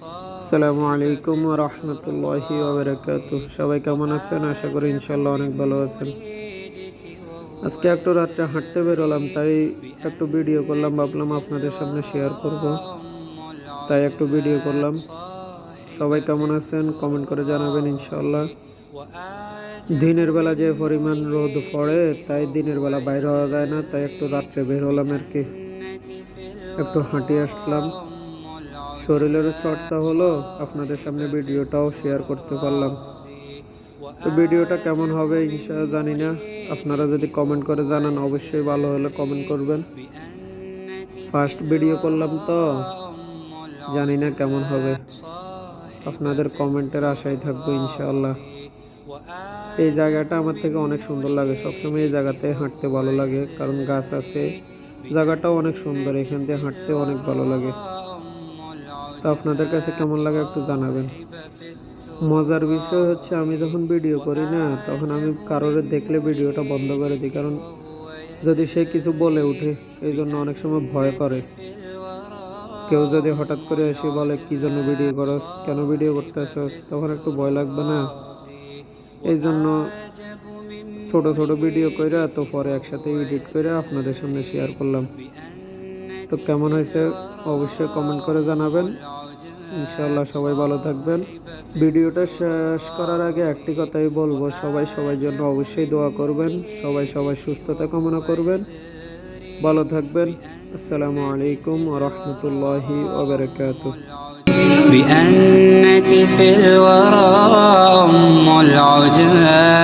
আসসালামু আলাইকুম রহমতুল্লাহি ওবরাকাতু সবাই কেমন আছেন? আশা করি ইনশাল্লাহ অনেক ভালো আছেন। আজকে একটু রাত্রে হাঁটতে বেরোলাম, তাই একটু ভিডিও করলাম, ভাবলাম আপনাদের সামনে শেয়ার করব। তাই একটু ভিডিও করলাম। সবাই কেমন আছেন? কমেন্ট করে জানাবেন ইনশাল্লাহ দিনের বেলা যে পরিমাণ রোদ পড়ে, তাই দিনের বেলা বাইরে হওয়া যায় না, তাই একটু রাত্রে বের হলাম আর কি। একটু হাঁটি আসলাম। শরীরেরও চর্চা হলো, আপনাদের সামনে ভিডিওটাও শেয়ার করতে পারলাম। তো ভিডিওটা কেমন হবে ইনশা জানি না। আপনারা যদি কমেন্ট করে জানান, অবশ্যই ভালো হলে কমেন্ট করবেন। ফার্স্ট ভিডিও করলাম তো, জানি না কেমন হবে। আপনাদের কমেন্টের আশায় থাকব ইনশাআল্লাহ। এই জায়গাটা আমার থেকে অনেক সুন্দর লাগে। সবসময় এই জায়গাতে হাঁটতে ভালো লাগে, কারণ গাছ আছে। জায়গাটাও অনেক সুন্দর, এখান দিয়ে হাঁটতে অনেক ভালো লাগে। তো আপনাদের কাছে কেমন লাগে একটু জানাবেন। মজার বিষয় হচ্ছে আমি যখন ভিডিও করি না, তখন আমি কারোর দেখলে ভিডিওটা বন্ধ করে দিই। কারণ যদি সে কিছু বলে উঠে, এই জন্য অনেক সময় ভয় করে। কেউ যদি হঠাৎ করে এসে বলে, কি জন্য ভিডিও করস? কেন ভিডিও করতে আসস তখন একটু ভয় লাগবে না। এই জন্য ছোট ছোট ভিডিও কইরা, তো পরে একসাথে এডিট করে আপনাদের সামনে শেয়ার করলাম। তো কেমন হয়েছে অবশ্যই কমেন্ট করে জানাবেন ইনশাআল্লাহ সবাই ভালো থাকবেন ভিডিওটা শেষ করার আগে একটি কথাই বলবো সবাই সবার জন্য অবশ্যই দোয়া করবেন সবাই সবার সুস্থতা কামনা করবেন ভালো থাকবেন আসসালামু আলাইকুম রহমতুল্লাহি ওবরাকাতুহ بأنك في الورى أم العجاب